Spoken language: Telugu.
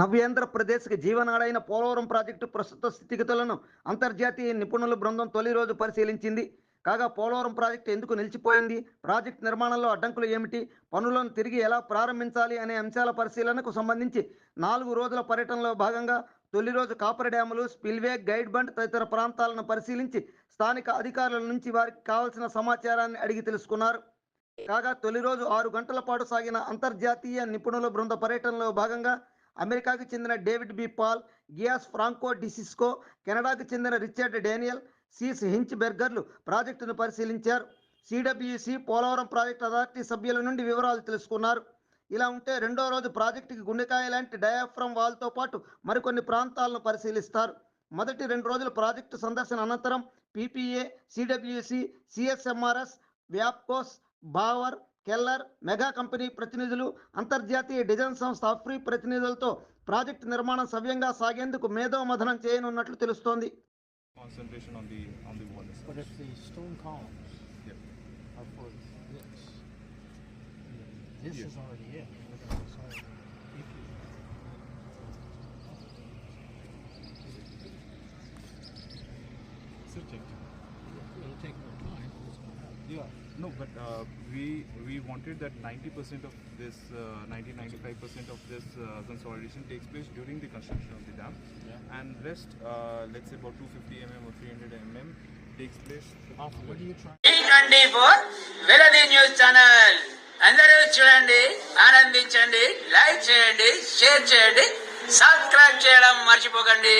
నవ్యాంధ్రప్రదేశ్కి జీవనాడైన పోలవరం ప్రాజెక్టు ప్రస్తుత స్థితిగతులను అంతర్జాతీయ నిపుణుల బృందం తొలి రోజు పరిశీలించింది. కాగా పోలవరం ప్రాజెక్టు ఎందుకు నిలిచిపోయింది? ప్రాజెక్టు నిర్మాణంలో అడ్డంకులు ఏమిటి? పనులను తిరిగి ఎలా ప్రారంభించాలి అనే అంశాల పరిశీలనకు సంబంధించి నాలుగు రోజుల పర్యటనలో భాగంగా తొలి రోజు కాపర్ డ్యాములు స్పిల్వే గైడ్ బండ్ తదితర ప్రాంతాలను పరిశీలించి స్థానిక అధికారుల నుంచి వారికి కావలసిన సమాచారాన్ని అడిగి తెలుసుకున్నారు. కాగా తొలి రోజు ఆరు గంటల పాటు సాగిన అంతర్జాతీయ నిపుణుల బృంద పర్యటనలో భాగంగా అమెరికాకు చెందిన David B. Paul Gias Franco Dicisco కెనడాకు చెందిన రిచర్డ్ డేనియల్ సీస్ హించ్ బెర్గర్లు ప్రాజెక్టును పరిశీలించారు. సిడబ్ల్యూసి పోలవరం ప్రాజెక్టు అథారిటీ సభ్యుల నుండి వివరాలు తెలుసుకున్నారు. ఇలా ఉంటే రెండో రోజు ప్రాజెక్టుకి గుండెకాయ లాంటి డయాఫ్రమ్ వాల్తో పాటు మరికొన్ని ప్రాంతాలను పరిశీలిస్తారు. మొదటి రెండు రోజుల ప్రాజెక్టు సందర్శన అనంతరం పీపీఏ సిడబ్ల్యూసి సిఎస్ఎంఆర్ఎస్ వ్యాప్కోస్ బావర్ కెల్లర్ మెగా కంపెనీ ప్రతినిధులు అంతర్జాతీయ డిజైన్ సంస్థ అఫ్రీ ప్రతినిధులతో ప్రాజెక్టు నిర్మాణం సవ్యంగా సాగేందుకు మేధో మధనం చేయనున్నట్లు తెలుస్తోంది. Yeah. no, but uh, we we wanted that 90% of this, uh, 90 95% of this uh, consolidation takes place during the construction of the dam, Yeah. and rest, uh, let's say about 250 mm or 300 mm, takes place. Alpha, what are you trying? T twenty four వెలది news channel అందరూ చూడండి ఆనందించండి లైక్ చేయండి షేర్ చేయండి సబ్స్క్రైబ్ చేయడం మర్చిపోకండి